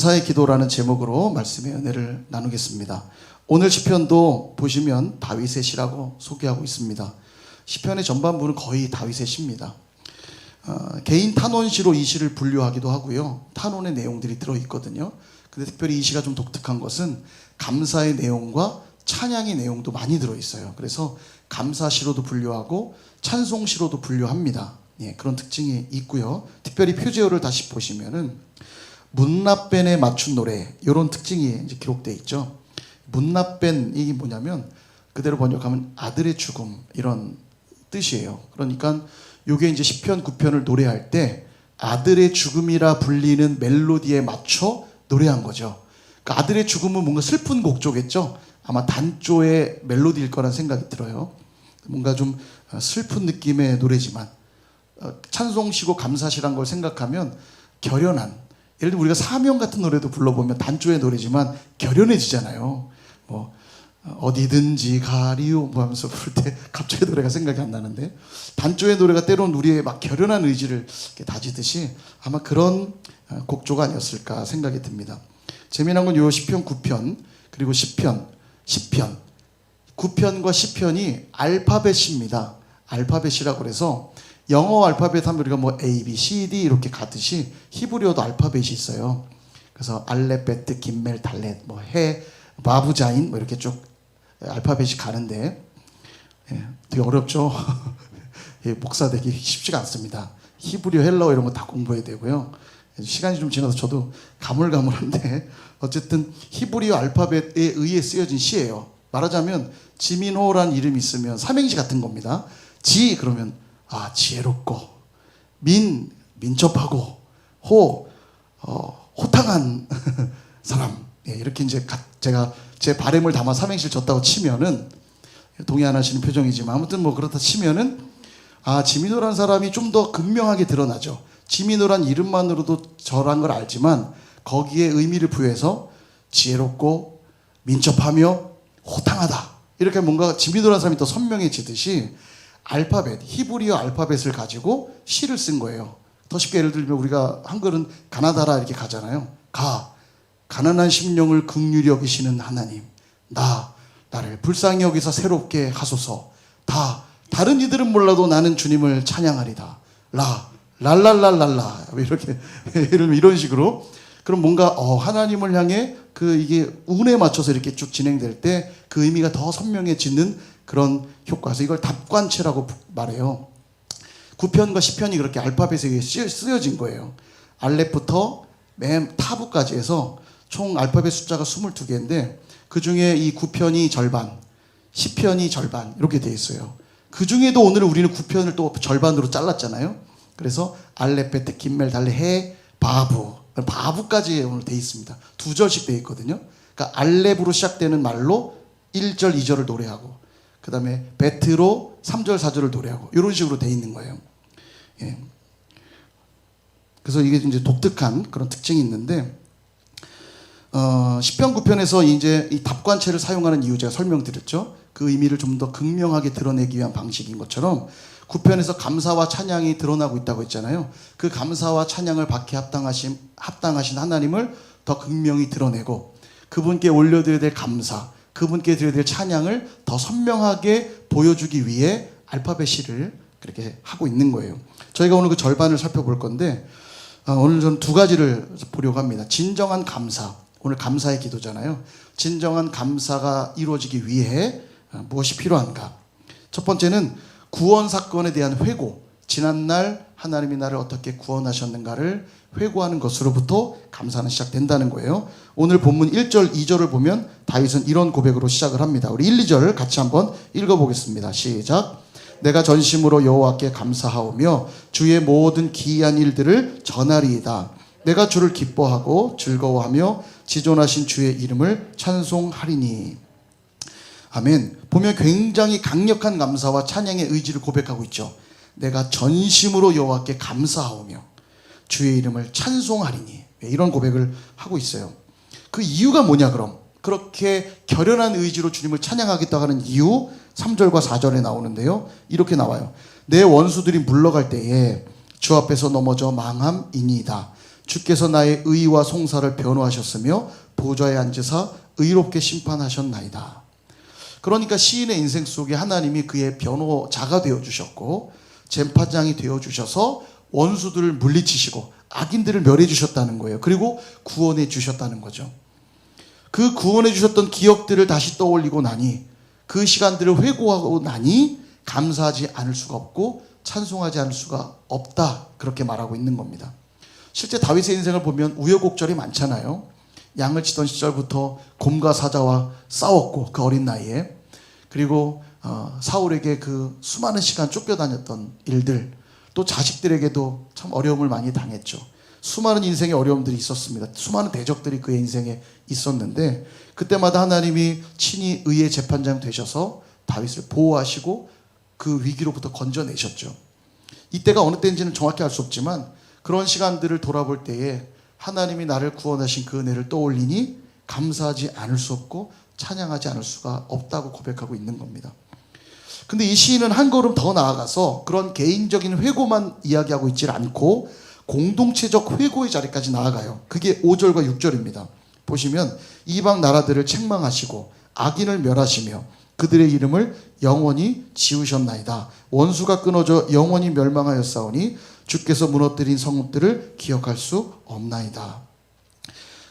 감사의 기도라는 제목으로 말씀의 은혜를 나누겠습니다. 오늘 시편도 보시면 다윗의 시라고 소개하고 있습니다. 시편의 전반부는 거의 다윗의 시입니다. 어, 개인 탄원시로 이 시를 분류하기도 하고요. 탄원의 내용들이 들어 있거든요. 근데 특별히 이 시가 좀 독특한 것은 감사의 내용과 찬양의 내용도 많이 들어 있어요. 그래서 감사시로도 분류하고 찬송시로도 분류합니다. 예, 그런 특징이 있고요. 특별히 표제어를 다시 보시면은 문나벤에 맞춘 노래 이런 특징이 이제 기록돼 있죠. 문나벤이 뭐냐면 그대로 번역하면 아들의 죽음 이런 뜻이에요. 그러니까 요게 이제 시편 9편을 노래할 때 아들의 죽음이라 불리는 멜로디에 맞춰 노래한 거죠. 그 아들의 죽음은 뭔가 슬픈 곡조겠죠. 아마 단조의 멜로디일 거란 생각이 들어요. 뭔가 좀 슬픈 느낌의 노래지만 어, 찬송시고 감사시란 걸 생각하면 결연한 예를 들어 우리가 사명 같은 노래도 불러보면 단조의 노래지만 결연해지잖아요. 뭐 어, 어디든지 가리오 뭐 하면서 부를 때 갑자기 노래가 생각이 안 나는데 단조의 노래가 때로는 우리의 막 결연한 의지를 다지듯이 아마 그런 어, 곡조가 아니었을까 생각이 듭니다. 재미난 건 요 시편 9편 그리고 10편 10편 9편과 10편이 알파벳입니다. 알파벳이라고 그래서 영어 알파벳 하면 우리가 뭐 A, B, C, D 이렇게 가듯이 히브리어도 알파벳이 있어요. 그래서 알렙, 베트, 김멜, 달렛, 뭐 해, 바부자인 뭐 이렇게 쭉 알파벳이 가는데 예, 되게 어렵죠. 예, 목사 되기 쉽지가 않습니다. 히브리어, 헬라어 이런 거 다 공부해야 되고요. 시간이 좀 지나서 저도 가물가물한데 어쨌든 히브리어 알파벳에 의해 쓰여진 시예요. 말하자면 지민호란 이름이 있으면 삼행시 같은 겁니다. 지 그러면 아 지혜롭고 민 민첩하고 호 어, 호탕한 사람 예, 이렇게 이제 가- 제가 제 바램을 담아 삼행시를 졌다고 치면은 동의 안 하시는 표정이지만 아무튼 뭐 그렇다 치면은 아 지민호란 사람이 좀 더 극명하게 드러나죠. 지민호란 이름만으로도 저란 걸 알지만 거기에 의미를 부여해서 지혜롭고 민첩하며 호탕하다 이렇게 뭔가 지민호란 사람이 더 선명해지듯이 알파벳 히브리어 알파벳을 가지고 시를 쓴 거예요. 더 쉽게 예를 들면 우리가 한글은 가나다라 이렇게 가잖아요. 가 가난한 심령을 극률히 여기시는 하나님 나 나를 불쌍히 여기서 새롭게 하소서 다 다른 이들은 몰라도 나는 주님을 찬양하리다 라 랄랄랄랄라 이렇게 이런 식으로 그럼 뭔가 어, 하나님을 향해 그 이게 운에 맞춰서 이렇게 쭉 진행될 때 그 의미가 더 선명해지는 그런 효과서 이걸 답관체라고 말해요. 9편과 10편이 그렇게 알파벳에 쓰여진 거예요. 알렙부터 맨 타부까지 해서 총 알파벳 숫자가 22개인데 그 중에 이 9편이 절반, 10편이 절반 이렇게 돼 있어요. 그 중에도 오늘 우리는 9편을 또 절반으로 잘랐잖아요. 그래서 알렙, 베트, 김멜, 달레, 해, 바부, 바부까지 오늘 돼 있습니다. 두 절씩 돼 있거든요. 그러니까 알렙으로 시작되는 말로 1절, 2절을 노래하고 그 다음에 베트로 3절, 4절을 노래하고 이런 식으로 돼 있는 거예요. 예. 그래서 이게 이제 독특한 그런 특징이 있는데 어, 10편 9편에서 이제 이 답관체를 사용하는 이유 제가 설명드렸죠. 그 의미를 좀 더 극명하게 드러내기 위한 방식인 것처럼 9편에서 감사와 찬양이 드러나고 있다고 했잖아요. 그 감사와 찬양을 받기 합당하신 합당하신 하나님을 더 극명히 드러내고 그분께 올려드려야 될 감사, 그분께 드려야 될 찬양을 더 선명하게 보여주기 위해 알파벳 시를 그렇게 하고 있는 거예요. 저희가 오늘 그 절반을 살펴볼 건데 어, 오늘 저는 두 가지를 보려고 합니다. 진정한 감사. 오늘 감사의 기도잖아요. 진정한 감사가 이루어지기 위해 어, 무엇이 필요한가? 첫 번째는 구원 사건에 대한 회고. 지난날 하나님이 나를 어떻게 구원하셨는가를 회고하는 것으로부터 감사는 시작된다는 거예요. 오늘 본문 1절, 2절을 보면 다윗은 이런 고백으로 시작을 합니다. 우리 1, 2절 같이 한번 읽어보겠습니다. 시작. 내가 전심으로 여호와께 감사하오며 주의 모든 기이한 일들을 전하리이다. 내가 주를 기뻐하고 즐거워하며 지존하신 주의 이름을 찬송하리니. 아멘. 보면 굉장히 강력한 감사와 찬양의 의지를 고백하고 있죠. 내가 전심으로 여호와께 감사하오며 주의 이름을 찬송하리니. 이런 고백을 하고 있어요. 그 이유가 뭐냐 그럼? 그렇게 결연한 의지로 주님을 찬양하겠다 하는 이유 3절과 4절에 나오는데요. 이렇게 나와요. 내 원수들이 물러갈 때에 주 앞에서 넘어져 망함이니이다. 주께서 나의 의와 송사를 변호하셨으며 보좌에 앉으사 의롭게 심판하셨나이다. 그러니까 시인의 인생 속에 하나님이 그의 변호자가 되어 주셨고 재판장이 되어 주셔서 원수들을 물리치시고 악인들을 멸해 주셨다는 거예요. 그리고 구원해 주셨다는 거죠. 그 구원해 주셨던 기억들을 다시 떠올리고 나니 그 시간들을 회고하고 나니 감사하지 않을 수가 없고 찬송하지 않을 수가 없다. 그렇게 말하고 있는 겁니다. 실제 다윗의 인생을 보면 우여곡절이 많잖아요. 양을 치던 시절부터 곰과 사자와 싸웠고 그 어린 나이에 그리고 어, 사울에게 그 수많은 시간 쫓겨다녔던 일들 또 자식들에게도 참 어려움을 많이 당했죠. 수많은 인생의 어려움들이 있었습니다. 수많은 대적들이 그의 인생에 있었는데 그때마다 하나님이 친히 의의 재판장 되셔서 다윗을 보호하시고 그 위기로부터 건져내셨죠. 이때가 어느 때인지는 정확히 알 수 없지만 그런 시간들을 돌아볼 때에 하나님이 나를 구원하신 그 은혜를 떠올리니 감사하지 않을 수 없고 찬양하지 않을 수가 없다고 고백하고 있는 겁니다. 근데 이 시인은 한 걸음 더 나아가서 그런 개인적인 회고만 이야기하고 있질 않고 공동체적 회고의 자리까지 나아가요. 그게 5절과 6절입니다. 보시면 이방 나라들을 책망하시고 악인을 멸하시며 그들의 이름을 영원히 지우셨나이다. 원수가 끊어져 영원히 멸망하였사오니 주께서 무너뜨린 성읍들을 기억할 수 없나이다.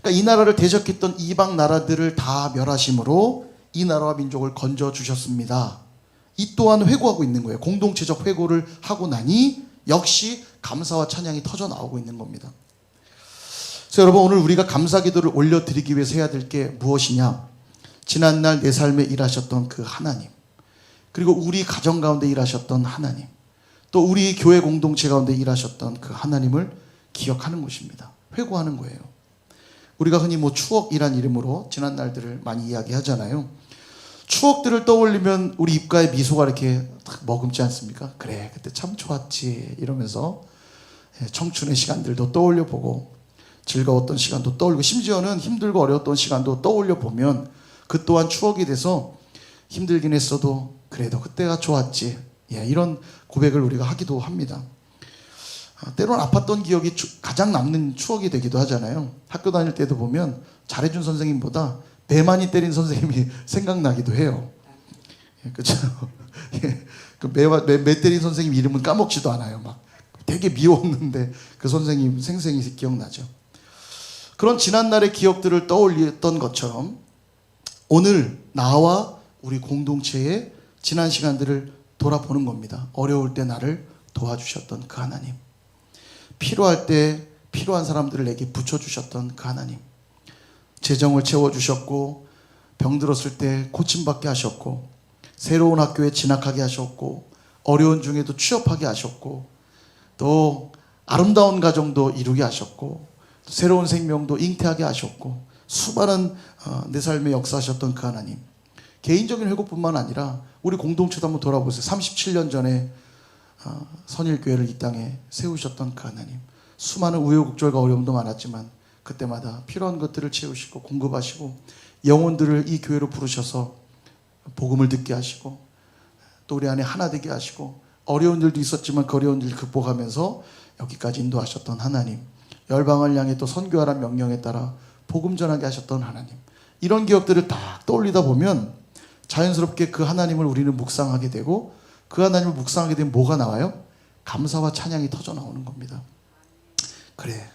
그러니까 이 나라를 대적했던 이방 나라들을 다 멸하심으로 이 나라와 민족을 건져 주셨습니다. 이 또한 회고하고 있는 거예요. 공동체적 회고를 하고 나니 역시 감사와 찬양이 터져 나오고 있는 겁니다. 그래서 여러분 오늘 우리가 감사 기도를 올려 드리기 위해서 해야 될 게 무엇이냐? 지난날 내 삶에 일하셨던 그 하나님. 그리고 우리 가정 가운데 일하셨던 하나님. 또 우리 교회 공동체 가운데 일하셨던 그 하나님을 기억하는 것입니다. 회고하는 거예요. 우리가 흔히 뭐 추억이란 이름으로 지난 날들을 많이 이야기하잖아요. 추억들을 떠올리면 우리 입가에 미소가 이렇게 딱 머금지 않습니까? 그래, 그때 참 좋았지. 이러면서 예, 청춘의 시간들도 떠올려 보고 즐거웠던 시간도 떠올리고 심지어는 힘들고 어려웠던 시간도 떠올려 보면 그 또한 추억이 돼서 힘들긴 했어도 그래도 그때가 좋았지. 예, 이런 고백을 우리가 하기도 합니다. 아, 때로는 아팠던 기억이 추- 가장 남는 추억이 되기도 하잖아요. 학교 다닐 때도 보면 잘해준 선생님보다 배 많이 때린 선생님이 생각나기도 해요. 예, 그렇죠. 예, 그 매와 매, 매 때린 선생님 이름은 까먹지도 않아요. 막 되게 미웠는데 그 선생님 생생히 기억나죠. 그런 지난날의 기억들을 떠올렸던 것처럼 오늘 나와 우리 공동체의 지난 시간들을 돌아보는 겁니다. 어려울 때 나를 도와주셨던 그 하나님. 필요할 때 필요한 사람들을 내게 붙여주셨던 그 하나님. 재정을 채워주셨고, 병들었을 때 고침받게 하셨고, 새로운 학교에 진학하게 하셨고, 어려운 중에도 취업하게 하셨고, 또 아름다운 가정도 이루게 하셨고, 또 새로운 생명도 잉태하게 하셨고, 수많은 어, 내 삶에 역사하셨던 그 하나님. 개인적인 회고뿐만 아니라 우리 공동체도 한번 돌아보세요. 37년 전에 어, 선일교회를 이 땅에 세우셨던 그 하나님. 수많은 우여곡절과 어려움도 많았지만 그때마다 필요한 것들을 채우시고 공급하시고 영혼들을 이 교회로 부르셔서 복음을 듣게 하시고 또 우리 안에 하나 되게 하시고 어려운 일도 있었지만 그 어려운 일 극복하면서 여기까지 인도하셨던 하나님. 열방을 향해 또 선교하라는 명령에 따라 복음 전하게 하셨던 하나님. 이런 기억들을 딱 떠올리다 보면 자연스럽게 그 하나님을 우리는 묵상하게 되고 그 하나님을 묵상하게 되면 뭐가 나와요? 감사와 찬양이 터져 나오는 겁니다. 그래.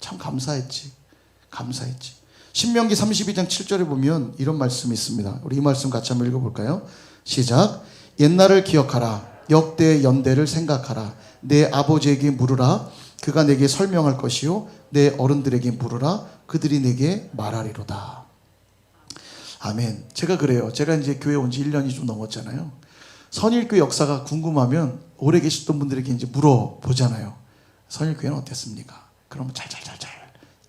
참 감사했지. 감사했지. 신명기 32장 7절에 보면 이런 말씀이 있습니다. 우리 이 말씀 같이 한번 읽어볼까요? 시작. 옛날을 기억하라. 역대 연대를 생각하라. 내 아버지에게 물으라. 그가 내게 설명할 것이요. 내 어른들에게 물으라. 그들이 내게 말하리로다. 아멘. 제가 그래요. 제가 이제 교회 온 지 1년이 좀 넘었잖아요. 선일교회 역사가 궁금하면 오래 계셨던 분들에게 이제 물어보잖아요. 선일교회는 어땠습니까? 그러면 잘잘잘잘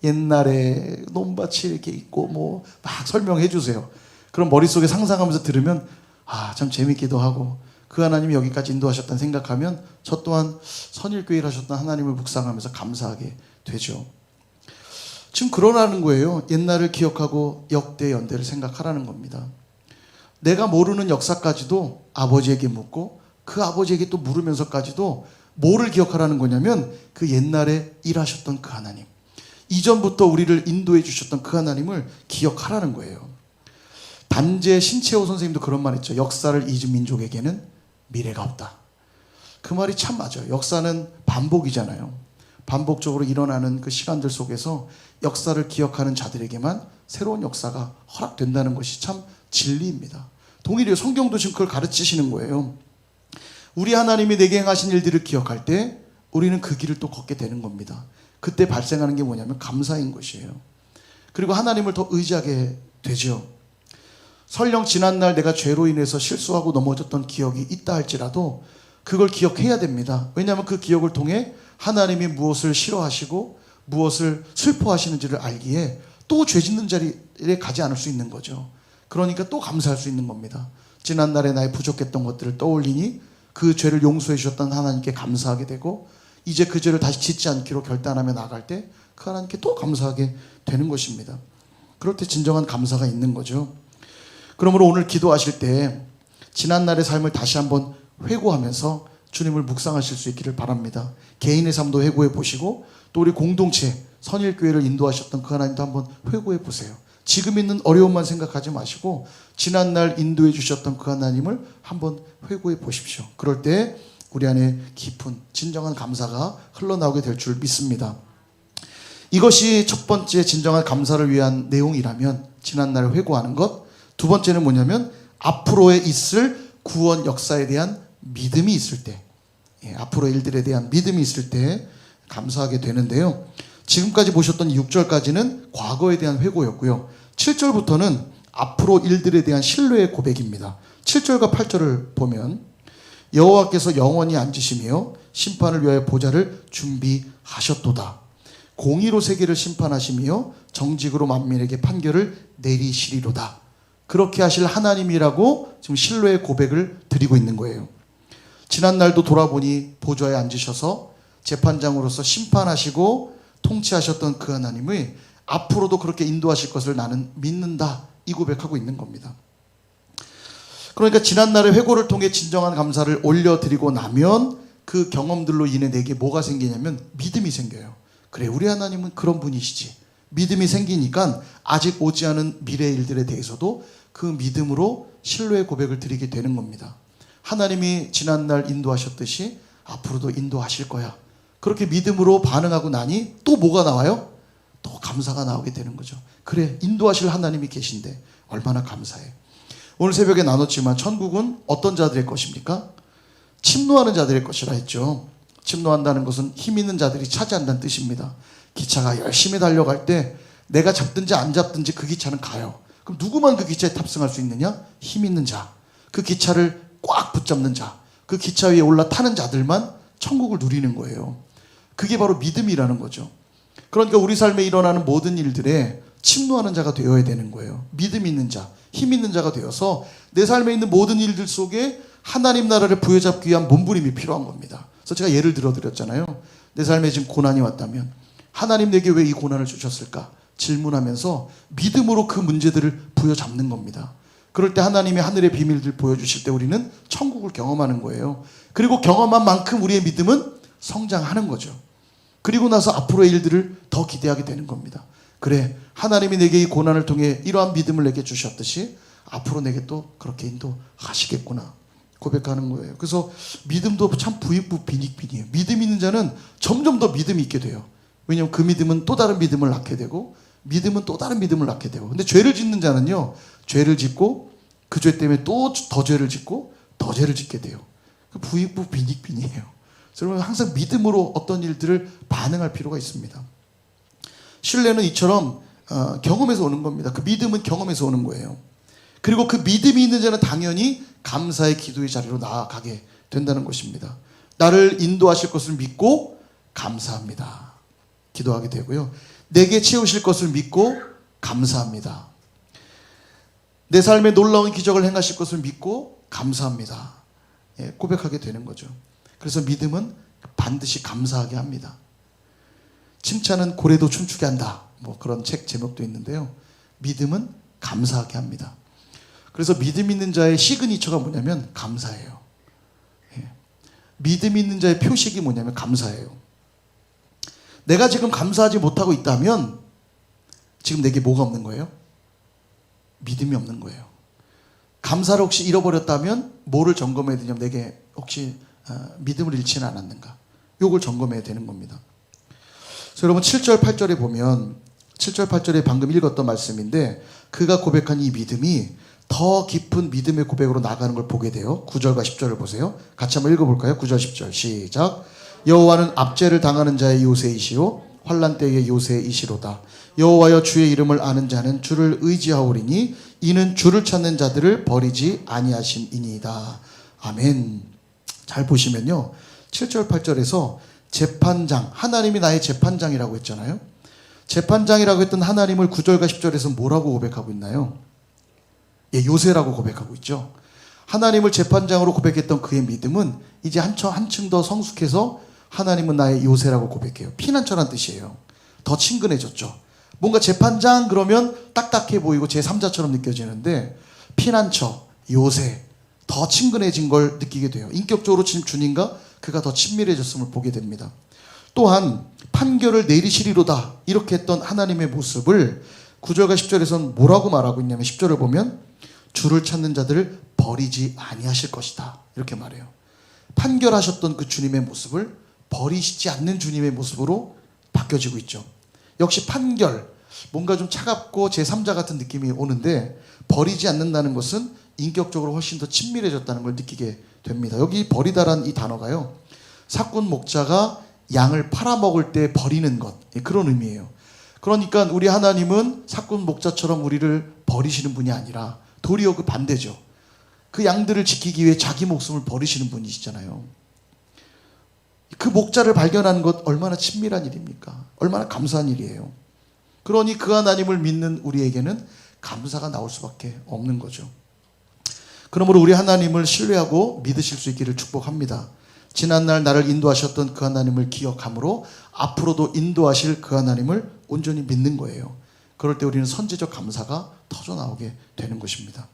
옛날에 논밭이 이렇게 있고 뭐 막 설명해 주세요. 그럼 머릿속에 상상하면서 들으면 아, 참 재밌기도 하고 그 하나님이 여기까지 인도하셨다는 생각하면 저 또한 선일교회를 하셨던 하나님을 묵상하면서 감사하게 되죠. 지금 그러라는 거예요. 옛날을 기억하고 역대 연대를 생각하라는 겁니다. 내가 모르는 역사까지도 아버지에게 묻고 그 아버지에게 또 물으면서까지도 뭐를 기억하라는 거냐면 그 옛날에 일하셨던 그 하나님. 이전부터 우리를 인도해 주셨던 그 하나님을 기억하라는 거예요. 단재 신채호 선생님도 그런 말 했죠. 역사를 잊은 민족에게는 미래가 없다. 그 말이 참 맞아요. 역사는 반복이잖아요. 반복적으로 일어나는 그 시간들 속에서 역사를 기억하는 자들에게만 새로운 역사가 허락된다는 것이 참 진리입니다. 동일히 성경도 지금 그걸 가르치시는 거예요. 우리 하나님이 내게 행하신 일들을 기억할 때 우리는 그 길을 또 걷게 되는 겁니다. 그때 발생하는 게 뭐냐면 감사인 것이에요. 그리고 하나님을 더 의지하게 되죠. 설령 지난날 내가 죄로 인해서 실수하고 넘어졌던 기억이 있다 할지라도 그걸 기억해야 됩니다. 왜냐하면 그 기억을 통해 하나님이 무엇을 싫어하시고 무엇을 슬퍼하시는지를 알기에 또 죄 짓는 자리에 가지 않을 수 있는 거죠. 그러니까 또 감사할 수 있는 겁니다. 지난날에 나의 부족했던 것들을 떠올리니 그 죄를 용서해 주셨던 하나님께 감사하게 되고 이제 그 죄를 다시 짓지 않기로 결단하며 나갈 때 그 하나님께 또 감사하게 되는 것입니다. 그럴 때 진정한 감사가 있는 거죠. 그러므로 오늘 기도하실 때 지난날의 삶을 다시 한번 회고하면서 주님을 묵상하실 수 있기를 바랍니다. 개인의 삶도 회고해 보시고 또 우리 공동체 선일교회를 인도하셨던 그 하나님도 한번 회고해 보세요. 지금 있는 어려움만 생각하지 마시고 지난날 인도해 주셨던 그 하나님을 한번 회고해 보십시오. 그럴 때 우리 안에 깊은 진정한 감사가 흘러나오게 될 줄 믿습니다. 이것이 첫 번째 진정한 감사를 위한 내용이라면 지난날 회고하는 것. 두 번째는 뭐냐면 앞으로에 있을 구원 역사에 대한 믿음이 있을 때, 예, 앞으로 일들에 대한 믿음이 있을 때 감사하게 되는데요. 지금까지 보셨던 6절까지는 과거에 대한 회고였고요. 7절부터는 앞으로 일들에 대한 신뢰의 고백입니다. 7절과 8절을 보면 여호와께서 영원히 앉으시며 심판을 위하여 보좌를 준비하셨도다. 공의로 세계를 심판하시며 정직으로 만민에게 판결을 내리시리로다. 그렇게 하실 하나님이라고 지금 신뢰의 고백을 드리고 있는 거예요. 지난 날도 돌아보니 보좌에 앉으셔서 재판장으로서 심판하시고 통치하셨던 그 하나님의 앞으로도 그렇게 인도하실 것을 나는 믿는다. 이 고백하고 있는 겁니다. 그러니까 지난날의 회고를 통해 진정한 감사를 올려드리고 나면 그 경험들로 인해 내게 뭐가 생기냐면 믿음이 생겨요. 그래, 우리 하나님은 그런 분이시지. 믿음이 생기니까 아직 오지 않은 미래 일들에 대해서도 그 믿음으로 신뢰의 고백을 드리게 되는 겁니다. 하나님이 지난날 인도하셨듯이 앞으로도 인도하실 거야. 그렇게 믿음으로 반응하고 나니 또 뭐가 나와요? 또 감사가 나오게 되는 거죠. 그래, 인도하실 하나님이 계신데 얼마나 감사해. 오늘 새벽에 나눴지만 천국은 어떤 자들의 것입니까? 침노하는 자들의 것이라 했죠. 침노한다는 것은 힘 있는 자들이 차지한다는 뜻입니다. 기차가 열심히 달려갈 때 내가 잡든지 안 잡든지 그 기차는 가요. 그럼 누구만 그 기차에 탑승할 수 있느냐? 힘 있는 자. 그 기차를 꽉 붙잡는 자. 그 기차 위에 올라타는 자들만 천국을 누리는 거예요. 그게 바로 믿음이라는 거죠. 그러니까 우리 삶에 일어나는 모든 일들에 침노하는 자가 되어야 되는 거예요. 믿음 있는 자, 힘 있는 자가 되어서 내 삶에 있는 모든 일들 속에 하나님 나라를 부여잡기 위한 몸부림이 필요한 겁니다. 그래서 제가 예를 들어 드렸잖아요. 내 삶에 지금 고난이 왔다면 하나님 내게 왜 이 고난을 주셨을까? 질문하면서 믿음으로 그 문제들을 부여잡는 겁니다. 그럴 때 하나님이 하늘의 비밀들 보여주실 때 우리는 천국을 경험하는 거예요. 그리고 경험한 만큼 우리의 믿음은 성장하는 거죠. 그리고 나서 앞으로의 일들을 더 기대하게 되는 겁니다. 그래, 하나님이 내게 이 고난을 통해 이러한 믿음을 내게 주셨듯이 앞으로 내게 또 그렇게 인도하시겠구나. 고백하는 거예요. 그래서 믿음도 참 부익부 빈익빈이에요. 믿음 있는 자는 점점 더 믿음이 있게 돼요. 왜냐하면 그 믿음은 또 다른 믿음을 낳게 되고 믿음은 또 다른 믿음을 낳게 되고 근데 죄를 짓는 자는요 죄를 짓고 그 죄 때문에 또 더 죄를 짓고 더 죄를 짓게 돼요. 그 부익부 빈익빈이에요. 여러분 항상 믿음으로 어떤 일들을 반응할 필요가 있습니다. 신뢰는 이처럼 어, 경험에서 오는 겁니다. 그 믿음은 경험에서 오는 거예요. 그리고 그 믿음이 있는 자는 당연히 감사의 기도의 자리로 나아가게 된다는 것입니다. 나를 인도하실 것을 믿고 감사합니다. 기도하게 되고요. 내게 채우실 것을 믿고 감사합니다. 내 삶에 놀라운 기적을 행하실 것을 믿고 감사합니다. 예, 고백하게 되는 거죠. 그래서 믿음은 반드시 감사하게 합니다. 칭찬은 고래도 춤추게 한다. 뭐 그런 책 제목도 있는데요. 믿음은 감사하게 합니다. 그래서 믿음 있는 자의 시그니처가 뭐냐면 감사예요. 예. 믿음 있는 자의 표식이 뭐냐면 감사예요. 내가 지금 감사하지 못하고 있다면 지금 내게 뭐가 없는 거예요? 믿음이 없는 거예요. 감사를 혹시 잃어버렸다면 뭐를 점검해야 되냐면 내게 혹시 어, 믿음을 잃지는 않았는가? 요걸 점검해야 되는 겁니다. 그래서 여러분 7절 8절에 보면 7절 8절에 방금 읽었던 말씀인데 그가 고백한 이 믿음이 더 깊은 믿음의 고백으로 나가는 걸 보게 돼요. 9절과 10절을 보세요. 같이 한번 읽어볼까요? 9절 10절 시작. 여호와는 압제를 당하는 자의 요새이시요 환란 때의 요새이시로다. 여호와여 주의 이름을 아는 자는 주를 의지하오리니 이는 주를 찾는 자들을 버리지 아니하심이니이다. 아멘. 잘 보시면요. 7절 8절에서 재판장 하나님이 나의 재판장이라고 했잖아요. 재판장이라고 했던 하나님을 9절과 10절에서 뭐라고 고백하고 있나요? 예, 요새라고 고백하고 있죠. 하나님을 재판장으로 고백했던 그의 믿음은 이제 한층 한층 더 성숙해서 하나님은 나의 요새라고 고백해요. 피난처란 뜻이에요. 더 친근해졌죠. 뭔가 재판장 그러면 딱딱해 보이고 제3자처럼 느껴지는데 피난처, 요새 더 친근해진 걸 느끼게 돼요. 인격적으로 주님과 그가 더 친밀해졌음을 보게 됩니다. 또한 판결을 내리시리로다 이렇게 했던 하나님의 모습을 9절과 10절에서는 뭐라고 말하고 있냐면 10절을 보면 주를 찾는 자들을 버리지 아니하실 것이다 이렇게 말해요. 판결하셨던 그 주님의 모습을 버리시지 않는 주님의 모습으로 바뀌어지고 있죠. 역시 판결 뭔가 좀 차갑고 제3자 같은 느낌이 오는데 버리지 않는다는 것은 인격적으로 훨씬 더 친밀해졌다는 걸 느끼게 됩니다. 여기 버리다란 이 단어가요. 사꾼 목자가 양을 팔아먹을 때 버리는 것 예, 그런 의미예요. 그러니까 우리 하나님은 사꾼 목자처럼 우리를 버리시는 분이 아니라 도리어 그 반대죠. 그 양들을 지키기 위해 자기 목숨을 버리시는 분이시잖아요. 그 목자를 발견하는 것 얼마나 친밀한 일입니까? 얼마나 감사한 일이에요. 그러니 그 하나님을 믿는 우리에게는 감사가 나올 수밖에 없는 거죠. 그러므로 우리 하나님을 신뢰하고 믿으실 수 있기를 축복합니다. 지난날 나를 인도하셨던 그 하나님을 기억함으로 앞으로도 인도하실 그 하나님을 온전히 믿는 거예요. 그럴 때 우리는 선지적 감사가 터져 나오게 되는 것입니다.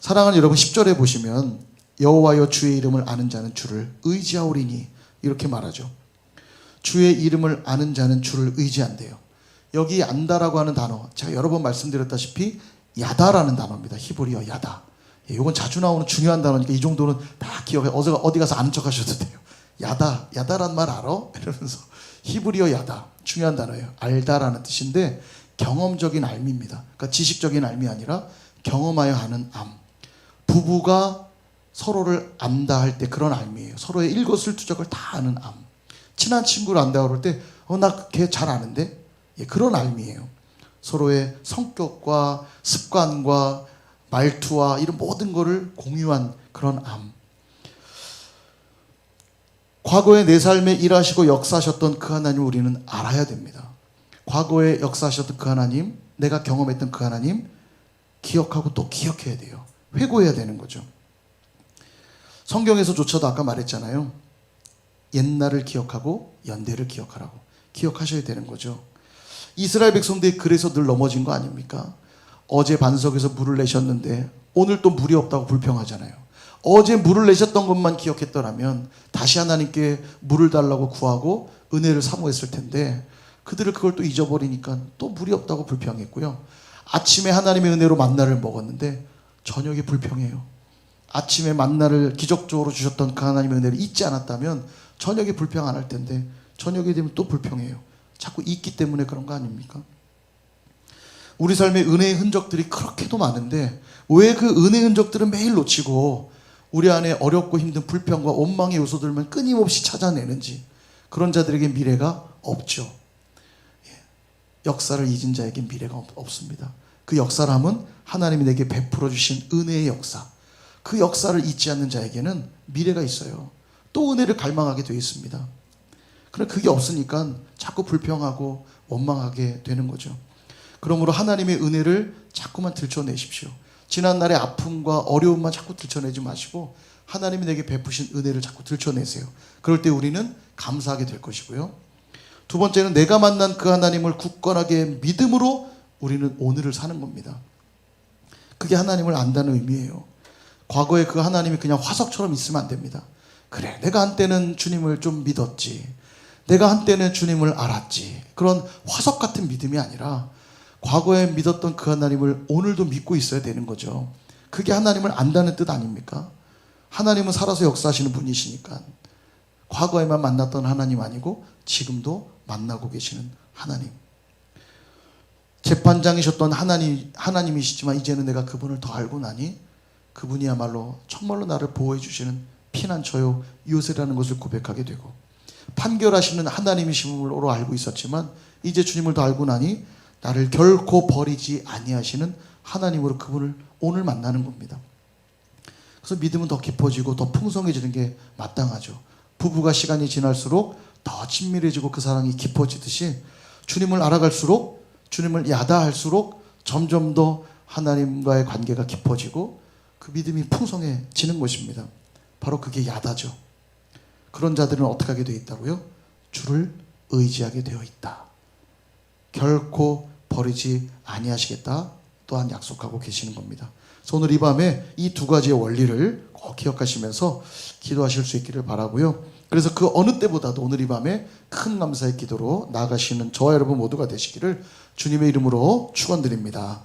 사랑하는 여러분 10절에 보시면 여호와여 주의 이름을 아는 자는 주를 의지하오리니 이렇게 말하죠. 주의 이름을 아는 자는 주를 의지한대요. 여기 안다라고 하는 단어 제가 여러 번 말씀드렸다시피 야다라는 단어입니다. 히브리어 야다. 예, 이건 자주 나오는 중요한 단어니까 이 정도는 다 기억해. 어디, 어디 가서 아는 척 하셔도 돼요. 야다, 야다란 말 알아? 이러면서 히브리어 야다 중요한 단어예요. 알다라는 뜻인데 경험적인 알미입니다. 그러니까 지식적인 알미 아니라 경험하여 하는 암. 부부가 서로를 안다 할 때 그런 알미예요. 서로의 일거수일투족을 다 아는 암. 친한 친구를 안다 그럴 때, 어, 나 걔 잘 아는데? 예, 그런 알미예요. 서로의 성격과 습관과 말투와 이런 모든 것을 공유한 그런 암. 과거에 내 삶에 일하시고 역사하셨던 그 하나님 우리는 알아야 됩니다. 과거에 역사하셨던 그 하나님, 내가 경험했던 그 하나님 기억하고 또 기억해야 돼요. 회고해야 되는 거죠. 성경에서조차도 아까 말했잖아요. 옛날을 기억하고 연대를 기억하라고. 기억하셔야 되는 거죠. 이스라엘 백성들이 그래서 늘 넘어진 거 아닙니까? 어제 반석에서 물을 내셨는데 오늘 또 물이 없다고 불평하잖아요. 어제 물을 내셨던 것만 기억했더라면 다시 하나님께 물을 달라고 구하고 은혜를 사모했을 텐데 그들을 그걸 또 잊어버리니까 또 물이 없다고 불평했고요. 아침에 하나님의 은혜로 만나를 먹었는데 저녁에 불평해요. 아침에 만나를 기적적으로 주셨던 그 하나님의 은혜를 잊지 않았다면 저녁에 불평 안 할 텐데 저녁에 되면 또 불평해요. 자꾸 잊기 때문에 그런 거 아닙니까? 우리 삶의 은혜의 흔적들이 그렇게도 많은데 왜 그 은혜의 흔적들은 매일 놓치고 우리 안에 어렵고 힘든 불평과 원망의 요소들만 끊임없이 찾아내는지 그런 자들에게 미래가 없죠. 예. 역사를 잊은 자에게 미래가 없, 없습니다. 그 역사람은 하나님이 내게 베풀어 주신 은혜의 역사. 그 역사를 잊지 않는 자에게는 미래가 있어요. 또 은혜를 갈망하게 되어 있습니다. 그럼 그게 없으니까 자꾸 불평하고 원망하게 되는 거죠. 그러므로 하나님의 은혜를 자꾸만 들춰내십시오. 지난날의 아픔과 어려움만 자꾸 들춰내지 마시고 하나님이 내게 베푸신 은혜를 자꾸 들춰내세요. 그럴 때 우리는 감사하게 될 것이고요. 두 번째는 내가 만난 그 하나님을 굳건하게 믿음으로 우리는 오늘을 사는 겁니다. 그게 하나님을 안다는 의미예요. 과거에 그 하나님이 그냥 화석처럼 있으면 안 됩니다. 그래, 내가 한때는 주님을 좀 믿었지. 내가 한때는 주님을 알았지. 그런 화석 같은 믿음이 아니라 과거에 믿었던 그 하나님을 오늘도 믿고 있어야 되는 거죠. 그게 하나님을 안다는 뜻 아닙니까? 하나님은 살아서 역사하시는 분이시니까. 과거에만 만났던 하나님 아니고 지금도 만나고 계시는 하나님. 재판장이셨던 하나님, 하나님이시지만 이제는 내가 그분을 더 알고 나니 그분이야말로 정말로 나를 보호해 주시는 피난처요 요새라는 것을 고백하게 되고 판결하시는 하나님이심으로 알고 있었지만 이제 주님을 더 알고 나니 나를 결코 버리지 아니하시는 하나님으로 그분을 오늘 만나는 겁니다. 그래서 믿음은 더 깊어지고 더 풍성해지는 게 마땅하죠. 부부가 시간이 지날수록 더 친밀해지고 그 사랑이 깊어지듯이 주님을 알아갈수록 주님을 야다할수록 점점 더 하나님과의 관계가 깊어지고 그 믿음이 풍성해지는 것입니다. 바로 그게 야다죠. 그런 자들은 어떻게 하게 되어 있다고요? 주를 의지하게 되어 있다. 결코 버리지 아니하시겠다 또한 약속하고 계시는 겁니다. 오늘 이 밤에 이 두 가지의 원리를 꼭 기억하시면서 기도하실 수 있기를 바라고요. 그래서 그 어느 때보다도 오늘 이 밤에 큰 감사의 기도로 나아가시는 저와 여러분 모두가 되시기를 주님의 이름으로 축원드립니다.